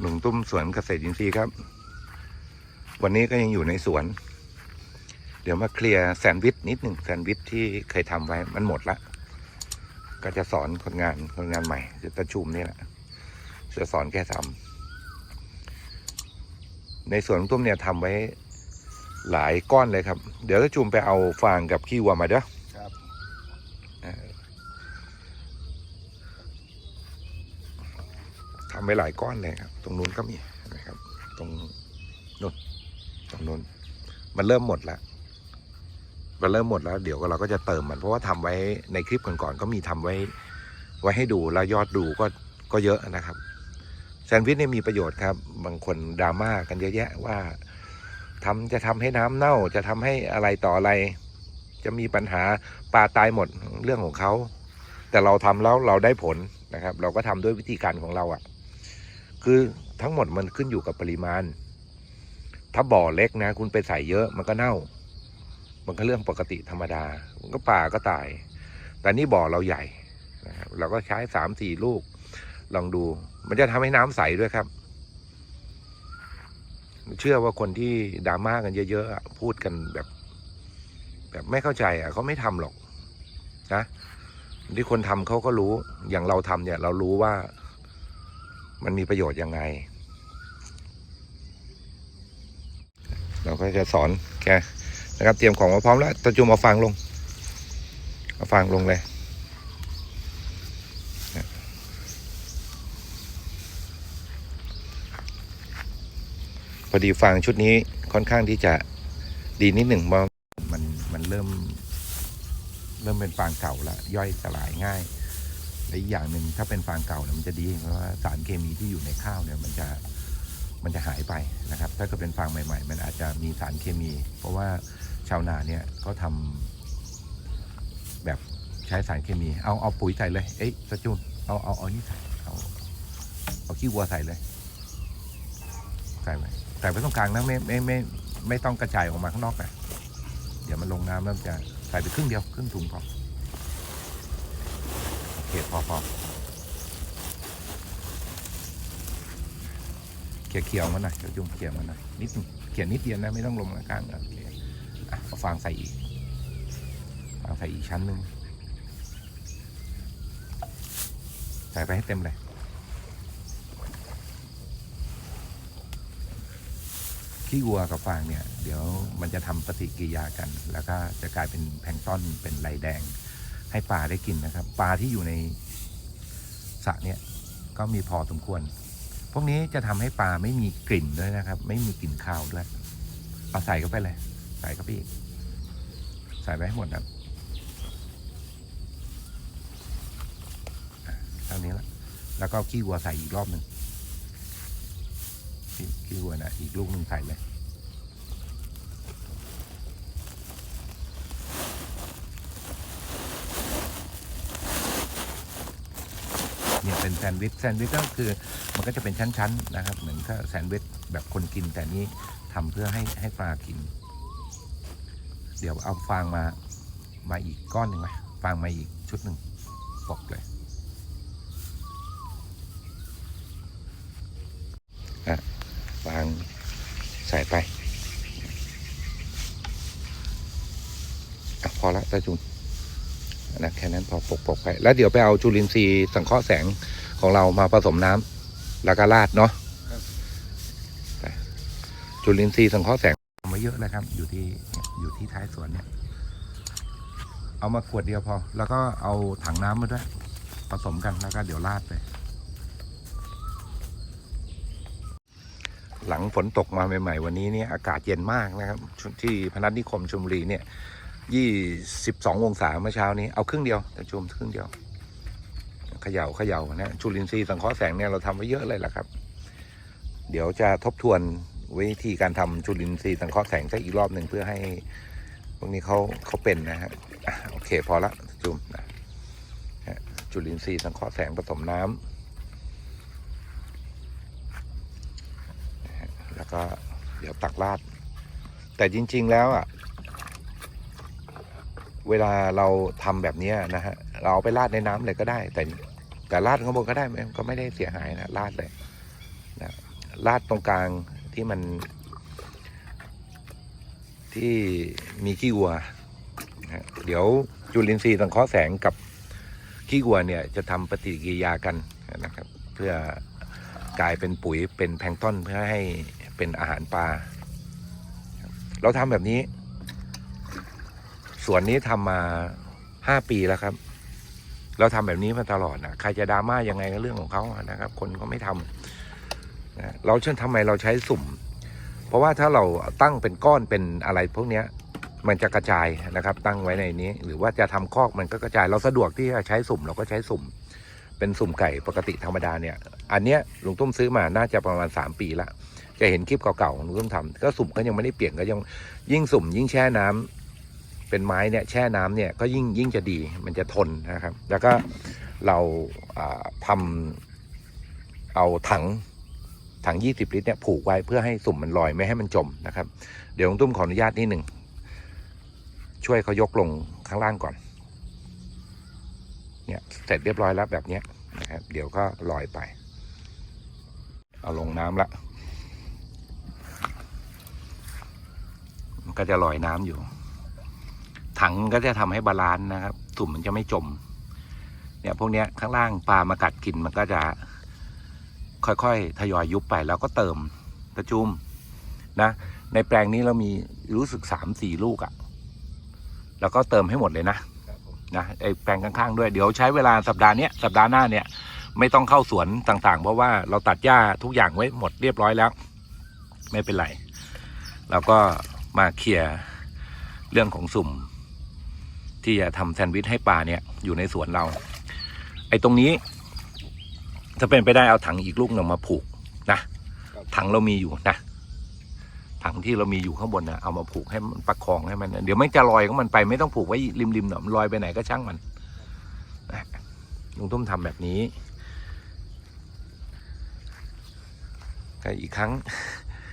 หนุ่มตุ้มสวนเกษตรอินทรีย์ครับ วันนี้ก็ยังอยู่ในสวน เดี๋ยวมาเคลียร์แซนด์วิชนิดหนึ่งแซนด์วิชที่เคยทำไว้มันหมดละก็จะสอนคนงานคนงานใหม่จะประชุมนี่แหละจะสอนแค่ทำในสวนตุ้มเนี่ยทำไว้หลายก้อนเลยครับ เดี๋ยวจะจุมไปเอาฟางกับขี้วัวมาเด้อ ครับ ทำ ไว้หลายก้อนเลยครับ ตรงนู้นก็มีนะครับ ตรงนู้นตรงนู้นมันเริ่มหมดแล้วมันเริ่มหมดแล้วเดี๋ยวเราก็จะเติมมันเพราะว่าทำไว้ในคลิปก่อนๆก็มีทำไว้ ไว้ให้ดูแล้วยอดดูก็ก็เยอะนะครับแซนด์วิชเนี่ยมีประโยชน์ครับ บางคนดราม่ากันเยอะแยะว่าทำจะทำให้น้ำเน่าจะทำให้อะไรต่ออะไร จะมีปัญหาปลาตายหมดเรื่องของเขาแต่เราทำแล้วเราได้ผลนะครับ เราก็ทำด้วยวิธีการของเราอะ่ะ คือทั้งหมดมันขึ้นอยู่กับปริมาณ ถ้าบ่อเล็กนะ คุณไปใส่เยอะมันก็เน่า มันก็เรื่องปกติธรรมดา มันก็ปลาก็ตาย แต่นี่บ่อเราใหญ่นะครับเราก็ใช้สามสี่ลูก ลองดู มันจะทำให้น้ำใสด้วยครับ เชื่อว่าคนที่ดราม่ากันเยอะๆพูดกันแบบ แบบไม่เข้าใจอะเขาไม่ทำหรอกนะที่คนทำเขาก็รู้อย่างเราทำเนี่ย เรารู้ว่า มันมีประโยชน์ยังไง เราก็จะสอนแกนะครับ เตรียมของมาพร้อมแล้วตะจุมเอาฟางลงเอาฟางลงเลยพอดีฟางชุดนี้ค่อนข้างที่จะดีนิดหนึ่งมันมันเริ่ม เริ่มเป็นฟางเก่าแล้วย่อยสลายง่าย และอีกอย่างหนึ่งถ้าเป็นฟางเก่าเนี่ยมันจะดีเพราะว่าสารเคมีที่อยู่ในข้าวเนี่ยมันจะมันจะหายไปนะครับ ถ้าเกิดเป็นฟางใหม่ ๆ มันอาจจะมีสารเคมี เพราะว่าชาวนาเนี่ยเขาทำแบบใช้สารเคมี เอาเอาปุ๋ยใส่เลย เอ้ยสจูนเอาเอาเอานี่ใส่เอาเอาขี้วัวใส่เลยใส่ไปใส่ไปตรงกลางนะไม่ไม่ไม่ไม่ต้องกระจายออกมาข้างนอกนะเดี๋ยวมันลงน้ำแล้วมันจะใส่ไปครึ่งเดียวครึ่งถุงพอโอเค พอพอเขี่ยเขี่ยมันหน่อยเดี๋ยวจุ่มเขี่ยมันหน่อยนิดนึงเขี่ยนิดเดียวนะไม่ต้องลงกลางโอเคอะเอาฟางใส่อีกฟางใส่อีกชั้นหนึ่งใส่ไปให้เต็มเลยขี้วัวกับฟางเนี่ย เดี๋ยวมันจะทำปฏิกิริยากัน แล้วก็จะกลายเป็นแพลงต้อนเป็นไรแดง ให้ปลาได้กินนะครับ ปลาที่อยู่ในสระเนี่ยก็มีพอสมควร พวกนี้จะทำให้ปลาไม่มีกลิ่นด้วยนะครับ ไม่มีกลิ่นคาวด้วยเอาใส่เข้าไปเลย ใส่เข้าไปอีกใส่ไปให้หมดครับอะเท่านี้ละแล้วก็ขี้วัวใส่อีกรอบหนึ่งขี้ขี้วัวนะอีกลูกหนึ่งใส่เลย เนี่ยเป็นแซนด์วิชแซนด์วิชก็คือมันก็จะเป็นชั้นๆนะครับ เหมือนก็แซนด์วิชแบบคนกินแต่นี้ทำเพื่อให้ให้ปลากิน เดี๋ยวเอาฟางมามาอีกก้อนหนึ่งไหมฟางมาอีกชุดหนึ่งปกเลยอะฟางใส่ไปอะพอละตาจุนนะแค่นั้นพอปกปกไป แล้วเดี๋ยวไปเอาจุลินทรีย์สังเคราะห์แสง ของเรามาผสมน้ำแล้วก็ราดเนาะไปจุลินทรีย์สังเคราะห์แสงเอามาเยอะเลยครับ อยู่ที่เนี่ยอยู่ที่ท้ายสวนเนี่ย เอามาขวดเดียวพอ แล้วก็เอาถังน้ำมาด้วย ผสมกันแล้วก็เดี๋ยวราดไปหลังฝนตกมาใหม่ ๆ วันนี้เนี่ยอากาศเย็นมากนะครับชุดที่พนัสนิคมชลบุรีเนี่ยยี่สิบสององศาเมื่อเช้านี้เอาครึ่งเดียวแต่ชุมครึ่งเดียวเขย่าเขย่านะจุลินทรีย์สังเคราะห์แสงเนี่ยเราทำไว้เยอะเลยล่ะครับ เดี๋ยวจะทบทวนวิธีการทำจุลินทรีย์สังเคราะห์แสงสักอีกรอบหนึ่งเพื่อให้พวกนี้เขาเขาเป็นนะฮะโอเคพอละจุมนะฮะจุลินทรีย์สังเคราะห์แสงผสมน้ำนะฮะแล้วก็เดี๋ยวตักราด แต่จริง ๆ แล้วอะเวลาเราทำแบบนี้นะฮะ เราเอาไปราดในน้ำเลยก็ได้ แต่ แต่ราดข้างบนก็ได้ไหมก็ไม่ได้เสียหายนะราดเลยนะลาดตรงกลางที่มัน ที่มีขี้วัวนะเดี๋ยวจุลินทรีย์สังเคราะห์แสงกับขี้วัวเนี่ยจะทำปฏิกิริยากันนะครับ เพื่อกลายเป็นปุ๋ยเป็นแพลงต้นเพื่อให้เป็นอาหารปลาเราทำแบบนี้ สวนนี้ทำมาห้าปีแล้วครับ เราทำแบบนี้มาตลอดนะใครจะดราม่ายังไงก็เรื่องของเขานะครับ คนก็ไม่ทำนะเราเชื่อทำไมเราใช้สุ่ม เพราะว่าถ้าเราตั้งเป็นก้อนเป็นอะไรพวกเนี้ยมันจะกระจายนะครับ ตั้งไว้ในนี้ หรือว่าจะทำคอกมันก็กระจาย เราสะดวกที่จะใช้สุ่ม เราก็ใช้สุ่ม เป็นสุ่มไก่ปกติธรรมดาเนี่ย อันเนี้ยลุงตุ้มซื้อมาน่าจะประมาณ 3 ปีละจะเห็นคลิปเก่าๆของลุงตุ้มทำก็สุ่มก็ยังไม่ได้เปลี่ยนก็ยังยิ่งสุ่มยิ่งแช่น้ำ เป็นไม้เนี่ยแช่น้ำเนี่ยก็ยิ่งยิ่งจะดีมันจะทนนะครับ แล้วก็เราทำเอาถังถัง 20 ลิตรเนี่ยผูกไว้เพื่อให้สุ่มมันลอยไม่ให้มันจมนะครับ เดี๋ยวตุ้มขออนุญาตนิดหนึ่งช่วยเขายกลงข้างล่างก่อน เนี่ยเสร็จเรียบร้อยแล้วแบบนี้นะครับ เดี๋ยวก็ลอยไป เอาลงน้ำละมันก็จะลอยน้ำอยู่ ถังก็จะทำให้บาลานซ์นะครับ ถุ่มมันจะไม่จม เนี่ยพวกเนี้ยข้างล่างปลามากัดกินมันก็จะค่อยๆ ทยอยยุบไปแล้วก็เติมประจุมนะ ในแปลงนี้เรามีรู้สึกสามสี่ลูกอะ่ะ แล้วก็เติมให้หมดเลยนะนะไอแปลงข้างๆด้วยเดี๋ยวใช้เวลาสัปดาห์เนี้ยสัปดาห์หน้าเนี่ย ไม่ต้องเข้าสวนต่างๆ เพราะว่าเราตัดหญ้าทุกอย่างไว้หมดเรียบร้อยแล้ว ไม่เป็นไรเราก็มาเคลียร์เรื่องของสุ่ม ที่จะทำแซนด์วิชให้ปลาเนี่ยอยู่ในสวนเรา ไอ้ตรงนี้ ถ้าเป็นไปได้เอาถังอีกลูกหนึ่งมาผูกนะถังเรามีอยู่นะถังที่เรามีอยู่ข้างบนนะเอามาผูกให้มันประคองให้มันเดี๋ยวไม่จะลอยของมันไปไม่ต้องผูกไว้ริมๆหนอมันลอยไปไหนก็ช่างมันนะลุงตุ้มทำแบบนี้ก็อีกครั้ง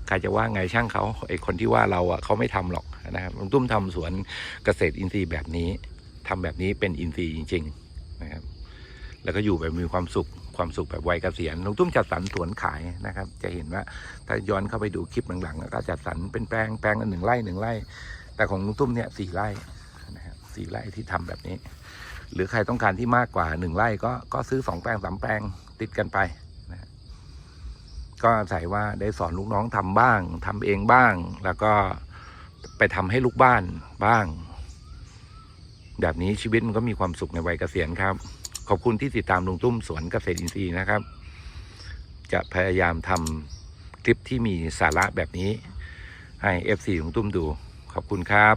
ใครจะว่าไงช่างเขาไอคนที่ว่าเราอะเขาไม่ทำหรอกนะครับลุงตุ้มทำสวนเกษตรอินทรีย์แบบนี้ทำแบบนี้เป็นอินทรีย์จริง ๆ นะครับ แล้วก็อยู่แบบมีความสุขความสุขแบบวัยเกษียณลุงตุ้มจัดสรรสวนขายนะครับ จะเห็นว่าถ้าย้อนเข้าไปดูคลิปหลังๆก็จัดสรรเป็นแปลงแปลงละหนึ่งไร่หนึ่งไร่ แต่ของลุงตุ้มเนี่ยสี่ไร่นะครับสี่ไร่ที่ทำแบบนี้ หรือใครต้องการที่มากกว่าหนึ่งไร่ก็ก็ซื้อสองแปลงสามแปลงติดกันไป ก็อาศัยว่าได้สอนลูกน้องทำบ้างทำเองบ้าง แล้วก็ไปทำให้ลูกบ้านบ้าง แบบนี้ชีวิตมันก็มีความสุขในวัยเกษียณครับ ขอบคุณที่ติดตามลุงตุ้มสวนเกษตรอินทรีย์นะครับ จะพยายามทำคลิปที่มีสาระแบบนี้ ให้ FC ลุงตุ้มดู ขอบคุณครับ